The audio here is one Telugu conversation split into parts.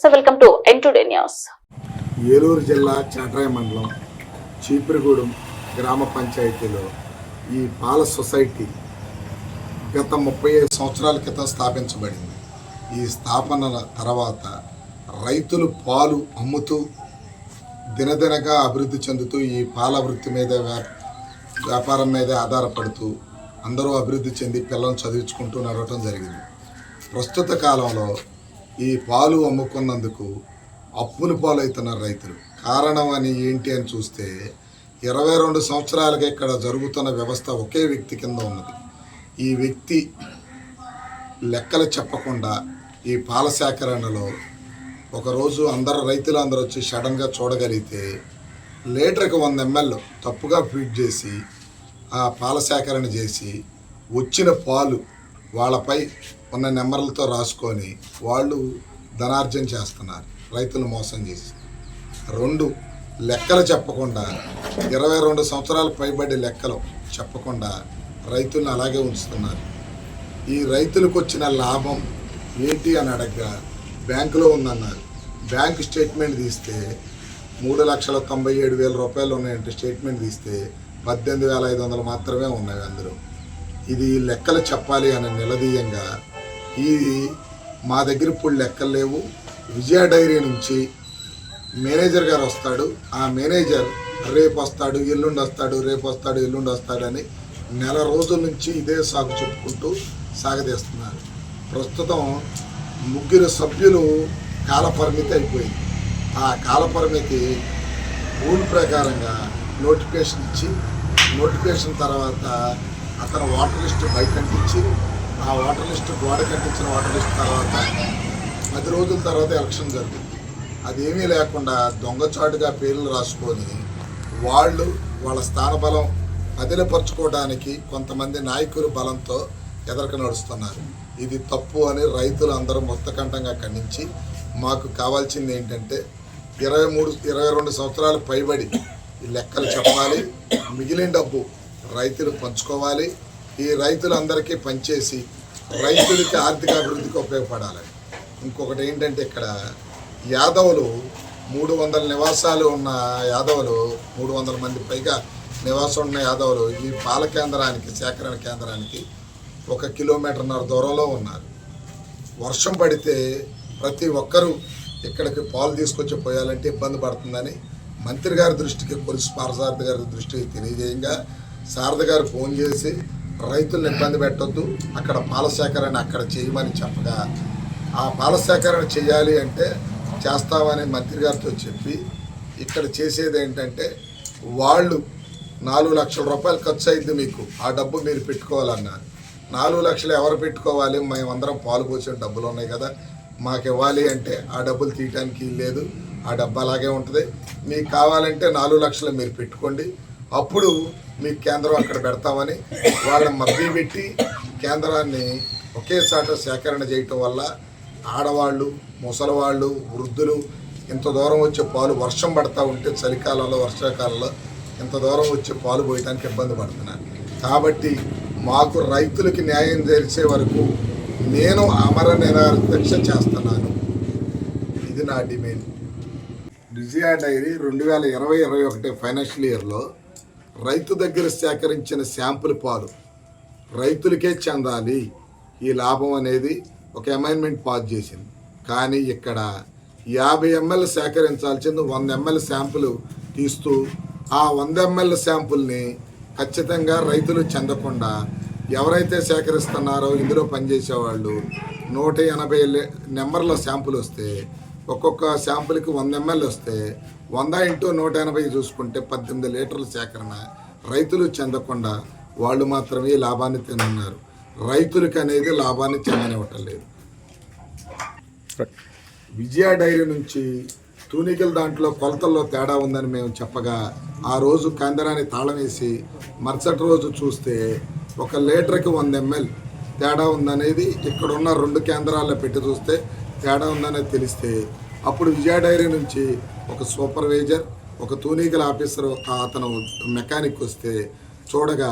నమస్తే welcome to N today news Eluru జిల్లా చాట్రాయ మండలం చీపురుగూడెం గ్రామ పంచాయతీలో ఈ పాల సొసైటీ గత ముప్పై ఐదు సంవత్సరాల క్రితం స్థాపించబడింది. ఈ స్థాపన తర్వాత రైతులు పాలు అమ్ముతూ దినదినగా అభివృద్ధి చెందుతూ ఈ పాల వృత్తి మీద వ్యా- వ్యాపారం మీద ఆధారపడుతూ అందరూ అభివృద్ధి చెంది పిల్లలను చదివించుకుంటూ నడవటం జరిగింది. ప్రస్తుత కాలంలో ఈ పాలు అమ్ముకున్నందుకు అప్పులు పాలవుతున్నారు రైతులు. కారణం అని ఏంటి అని చూస్తే ఇరవై రెండు సంవత్సరాలుగా ఇక్కడ జరుగుతున్న వ్యవస్థ ఒకే వ్యక్తి కింద ఉన్నది. ఈ వ్యక్తి లెక్కలు చెప్పకుండా ఈ పాల సేకరణలో ఒకరోజు అందరు రైతులు అందరూ వచ్చి సడన్గా చూడగలిగితే లీటర్కి వంద ఎంఎల్ తప్పుగా ఫీడ్ చేసి ఆ పాల సేకరణ చేసి వచ్చిన పాలు వాళ్ళపై ఉన్న నెంబర్లతో రాసుకొని వాళ్ళు ధనార్జన చేస్తున్నారు. రైతులు మోసం చేసి. రెండు లెక్కలు చెప్పకుండా ఇరవై రెండు సంవత్సరాలు పైబడి లెక్కలు చెప్పకుండా రైతులను అలాగే ఉంచుతున్నారు. ఈ రైతులకు వచ్చిన లాభం ఏంటి అని అడగగా బ్యాంకులో ఉందన్నారు. బ్యాంక్ స్టేట్మెంట్ తీస్తే మూడు లక్షల తొంభై ఏడు వేల రూపాయలు ఉన్నాయంటే స్టేట్మెంట్ తీస్తే పద్దెనిమిది వేల ఐదు వందలు మాత్రమే ఉన్నాయి అందులో. ఇది లెక్కలు చెప్పాలి అని నిలదీయంగా ఇది మా దగ్గర ఇప్పుడు లెక్కలు లేవు. విజయ డైరీ నుంచి మేనేజర్ గారు వస్తాడు. ఆ మేనేజర్ రేపు వస్తాడు ఎల్లుండి వస్తాడు రేపు వస్తాడు ఎల్లుండి వస్తాడని నెల రోజుల నుంచి ఇదే సాగు చెప్పుకుంటూ సాగదీస్తున్నారు ప్రస్తుతం ముగ్గురు సభ్యులు కాలపరిమితి అయిపోయింది. ఆ కాలపరిమితి రూల్ ప్రకారంగా నోటిఫికేషన్ ఇచ్చి నోటిఫికేషన్ తర్వాత అతను వాటర్ లిస్ట్ బయట కట్టించి ఆ వాటర్ లిస్ట్ గోడ కట్టించిన వాటర్ లిస్ట్ తర్వాత పది రోజుల తర్వాత ఎలక్షన్ జరుగుతుంది అదేమీ లేకుండా దొంగచాటుగా పేర్లు రాసుకొని వాళ్ళు వాళ్ళ స్థానబలం అదిలపరుచుకోవడానికి కొంతమంది నాయకులు బలంతో ఎదరక నడుస్తున్నారు. ఇది తప్పు అని రైతులు అందరూ మొత్తకంఠంగా ఖండించి మాకు కావాల్సింది ఏంటంటే ఇరవై మూడు ఇరవై రెండు సంవత్సరాలు పైబడి ఈ లెక్కలు చెప్పాలి. మిగిలిన డబ్బు రైతులు పంచుకోవాలి. ఈ రైతులందరికీ పనిచేసి రైతులకి ఆర్థిక అభివృద్ధికి ఉపయోగపడాలి. ఇంకొకటి ఏంటంటే ఇక్కడ యాదవులు మూడు వందల నివాసాలు ఉన్న యాదవులు మూడు వందల మంది పైగా నివాసం ఉన్న యాదవులు ఈ పాల కేంద్రానికి సేకరణ కేంద్రానికి ఒక కిలోమీటర్న్నర దూరంలో ఉన్నారు. వర్షం పడితే ప్రతి ఒక్కరూ ఇక్కడికి పాలు తీసుకొచ్చి పోయాలంటే ఇబ్బంది పడుతుందని మంత్రి గారి దృష్టికి పోలీస్ పారసారథి గారి దృష్టికి తెలియజేయంగా శారద గారు ఫోన్ చేసి రైతులను ఇబ్బంది పెట్టొద్దు అక్కడ పాల సేకరణ అక్కడ చేయమని చెప్పగా ఆ పాల సేకరణ చేయాలి అంటే చేస్తామని మంత్రి గారితో చెప్పి ఇక్కడ చేసేది ఏంటంటే వాళ్ళు నాలుగు లక్షల రూపాయలు ఖర్చు అయింది మీకు ఆ డబ్బు మీరు పెట్టుకోవాలన్నారు. నాలుగు లక్షలు ఎవరు పెట్టుకోవాలి? మేమందరం పాలు పోసిన డబ్బులు ఉన్నాయి కదా మాకు ఇవ్వాలి అంటే ఆ డబ్బులు తీయటానికి లేదు ఆ డబ్బు అలాగే ఉంటుంది. మీకు కావాలంటే నాలుగు లక్షలు మీరు పెట్టుకోండి అప్పుడు మీ కేంద్రం అక్కడ పెడతామని వాళ్ళని మభ్య పెట్టి కేంద్రాన్ని ఒకేసారి సేకరణ చేయటం వల్ల ఆడవాళ్ళు ముసలివాళ్ళు వృద్ధులు ఇంత దూరం వచ్చే పాలు వర్షం పడతా ఉంటే చలికాలంలో వర్షాకాలంలో ఇంత దూరం వచ్చే పాలు పోయడానికి ఇబ్బంది పడుతున్నారు. కాబట్టి మాకు రైతులకి న్యాయం చేసే వరకు నేను అమర నిరాదీక్ష చేస్తున్నాను. ఇది నా డిమాండ్. విజయా డైరీ రెండు వేల ఇరవై ఇరవై ఒకటి ఫైనాన్షియల్ ఇయర్లో రైతు దగ్గర సేకరించిన శాంపుల్ పాలు రైతులకే చెందాలి. ఈ లాభం అనేది ఒక అమైన్మెంట్ పాస్ చేసింది. కానీ ఇక్కడ యాభై ఎంఎల్ సేకరించాల్సింది వంద ఎంఎల్ శాంపుల్ తీస్తూ ఆ వంద ఎంఎల్ శాంపుల్ని ఖచ్చితంగా రైతులు చెందకుండా ఎవరైతే సేకరిస్తున్నారో ఇందులో పనిచేసేవాళ్ళు నూట ఎనభై నెంబర్ల శాంపుల్ వస్తే ఒక్కొక్క శాంపుల్కి వంద ఎంఎల్ వస్తే వంద ఇంటూ నూట ఎనభై చూసుకుంటే పద్దెనిమిది లీటర్ల సేకరణ రైతులు చెందకుండా వాళ్ళు మాత్రమే లాభాన్ని తినున్నారు రైతులకి అనేది లాభాన్ని చెందనివ్వటం లేదు. విజయ డైరీ నుంచి తూనికల దాంట్లో కొలతల్లో తేడా ఉందని మేము చెప్పగా ఆ రోజు కేంద్రాన్ని తాళం వేసి మరుసటి రోజు చూస్తే ఒక లీటర్కి వంద ఎంఎల్ తేడా ఉందనేది ఇక్కడ ఉన్న రెండు కేంద్రాల్లో పెట్టి చూస్తే తేడా ఉందనేది తెలిస్తే అప్పుడు విజయ డైరీ నుంచి ఒక సూపర్వైజర్ ఒక తూనీగల ఆఫీసర్ అతను మెకానిక్ వస్తే చూడగా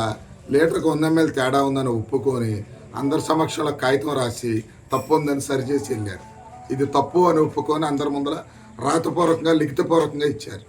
లీటర్కి వంద ఎంఎల్ తేడా ఉందని ఒప్పుకొని అందరి సమక్షంలో కాగితం రాసి తప్పు ఉందని సరిచేసి వెళ్ళారు. ఇది తప్పు అని ఒప్పుకొని అందరి ముందర రాతపూర్వకంగా లిఖితపూర్వకంగా ఇచ్చారు.